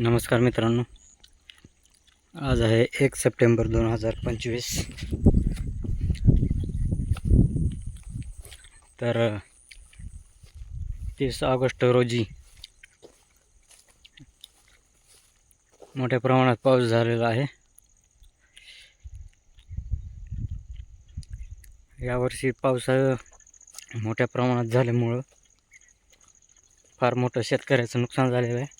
नमस्कार मित्रांनो. आज आहे एक सप्टेंबर दोन हजार पंचवीस. तर तीस ऑगस्ट रोजी मोठ्या प्रमाणात पाऊस झालेला आहे. यावर्षी पाऊस मोठ्या प्रमाणात झाल्यामुळं फार मोठं शेतकऱ्याचं नुकसान झालेलं आहे.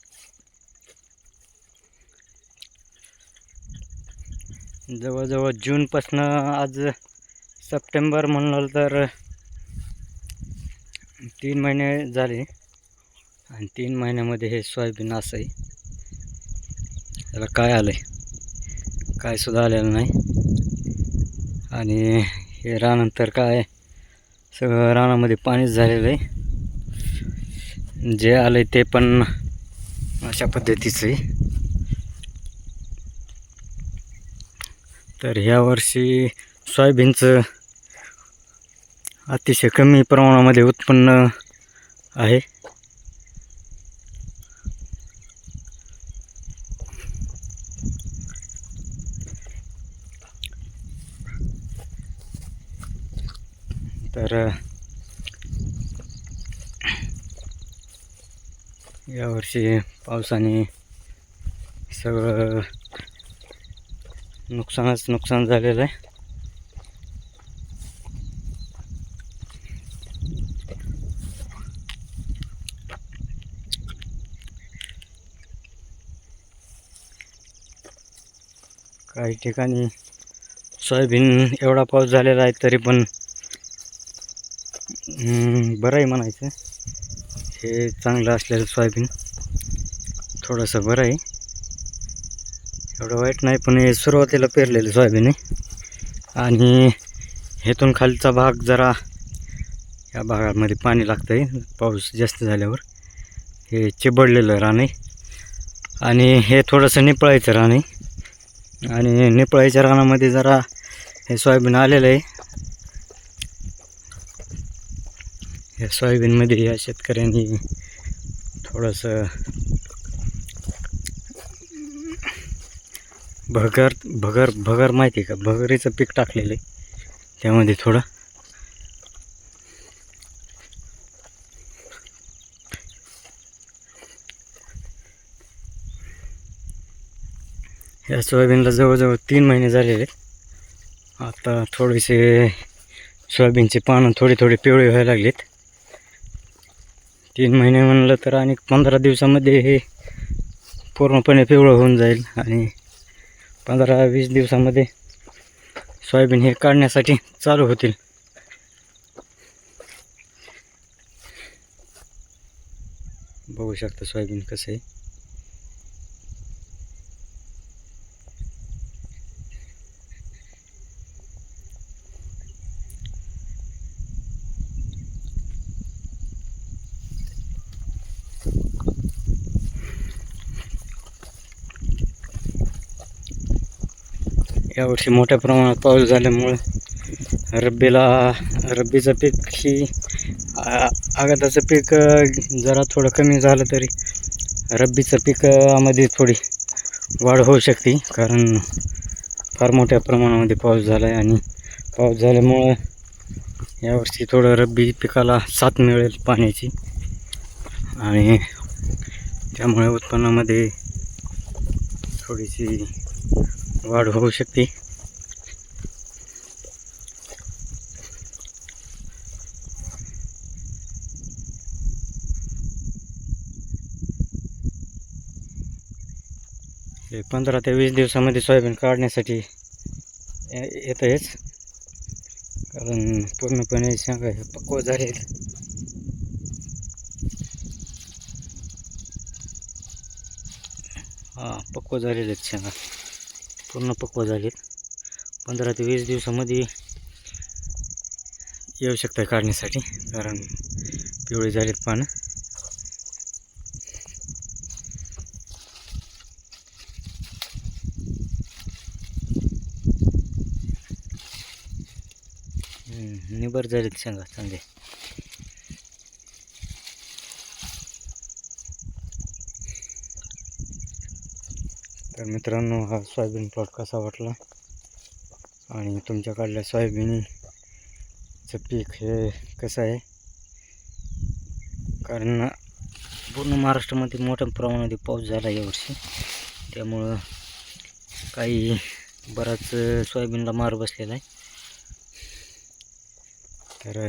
जवळजवळ जूनपासनं आज सप्टेंबर म्हणलं तर तीन महिने झाले. आणि तीन महिन्यामध्ये हे सोयाबीन असं आहे त्याला काय आलं आहे काय सुद्धा आलेलं नाही. आणि हे रानंतर काय? सगळं रानामध्ये पाणीच झालेलं आहे जे आलं आहे ते पण अशा पद्धतीचं आहे तर ह्यावर्षी सोयाबीनचं अतिशय कमी प्रमाणामध्ये उत्पन्न आहे. तर यावर्षी पावसाने सगळं नुकसानच नुकसान झालेलं आहे. काही ठिकाणी सोयाबीन एवढा पाऊस झालेला आहे तरी पण बरं आहे म्हणायचं. हे चांगलं असलेलं सोयाबीन थोडंसं बरं आहे. एवढं वाईट नाही पण हे सुरुवातीला पेरलेलं सोयाबीन आहे. आणि हेतून खालचा भाग जरा या भागामध्ये पाणी लागतं आहे पाऊस जास्त झाल्यावर. हे चिबडलेलं रान आहे. आणि हे थोडंसं निपळायचं राणे आहे. आणि निपळायच्या रानामध्ये जरा हे सोयाबीन आलेलं आहे. या सोयाबीनमध्ये या शेतकऱ्यांनी थोडंसं भगर भगर भगर माहिती आहे का? भगरीचं पीक टाकलेलं आहे. त्यामध्ये थोडं या सोयाबीनला जवळजवळ तीन महिने झालेले आता थोडेसे सोयाबीनचे पानं थोडे थोडे पिवळे व्हायला लागलेत. तीन महिने म्हणलं तर आणि पंधरा दिवसामध्ये हे पूर्णपणे पिवळं होऊन जाईल आणि पंधरा वीस दिवसामध्ये सोयाबीन हे काढण्यासाठी चालू होतील. बघू शकता सोयाबीन कसं आहे. यावर्षी मोठ्या प्रमाणात पाऊस झाल्यामुळं रब्बीला रब्बीचं पीक ही आगाताचं पीक जरा थोडं कमी झालं तरी रब्बीचं पिकामध्ये थोडी वाढ होऊ शकते. कारण फार मोठ्या प्रमाणामध्ये पाऊस झाला आहे आणि पाऊस झाल्यामुळं यावर्षी थोडं रब्बी पिकाला साथ मिळेल पाण्याची. आणि त्यामुळे उत्पन्नामध्ये थोडीशी वाढ होऊ शकते. पंधरा ते वीस दिवसामध्ये सोयाबीन काढण्यासाठी ये- आहेच कारण पूर्णपणे शेंगा हे पक्व झाले हां पक्व झालेले आहेत शेंगा. पूर्ण पक्व झालेत. पंधरा ते वीस दिवसामध्ये येऊ शकतं काढण्यासाठी. कारण पिवळे झालेत पानं. निबर झालेत शेंगा चांगले. तर मित्रांनो हा सोयाबीन प्लॉट कसा वाटला? आणि तुमच्याकडल्या सोयाबीनचं पीक हे कसं आहे? कारण पूर्ण महाराष्ट्रामध्ये मोठ्या प्रमाणामध्ये पाऊस झाला यावर्षी त्यामुळं काही बराच सोयाबीनला मार बसलेला आहे. तर